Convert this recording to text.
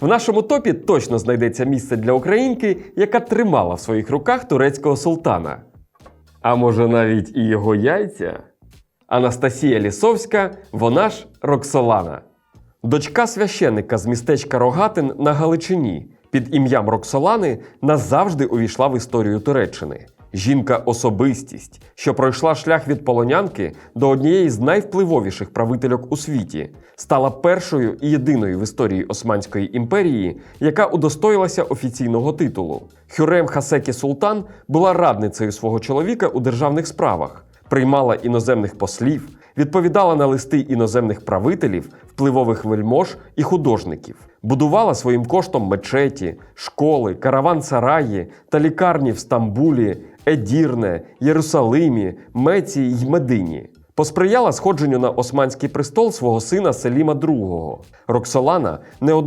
В нашому топі точно знайдеться місце для українки, яка тримала в своїх руках турецького султана. А може навіть і його яйця? Анастасія Лісовська, вона ж Роксолана. Дочка священника з містечка Рогатин на Галичині під ім'ям Роксолани назавжди увійшла в історію Туреччини. Жінка особистість, що пройшла шлях від полонянки до однієї з найвпливовіших правительок у світі, стала першою і єдиною в історії Османської імперії, яка удостоїлася офіційного титулу. Хюрем Хасекі Султан була радницею свого чоловіка у державних справах, приймала іноземних послів, відповідала на листи іноземних правителів, впливових вельмож і художників, будувала своїм коштом мечеті, школи, караван-сараї та лікарні в Стамбулі, Едірне, Єрусалимі, Меці й Медині. Посприяла сходженню на османський престол свого сина Селіма II. Роксолана не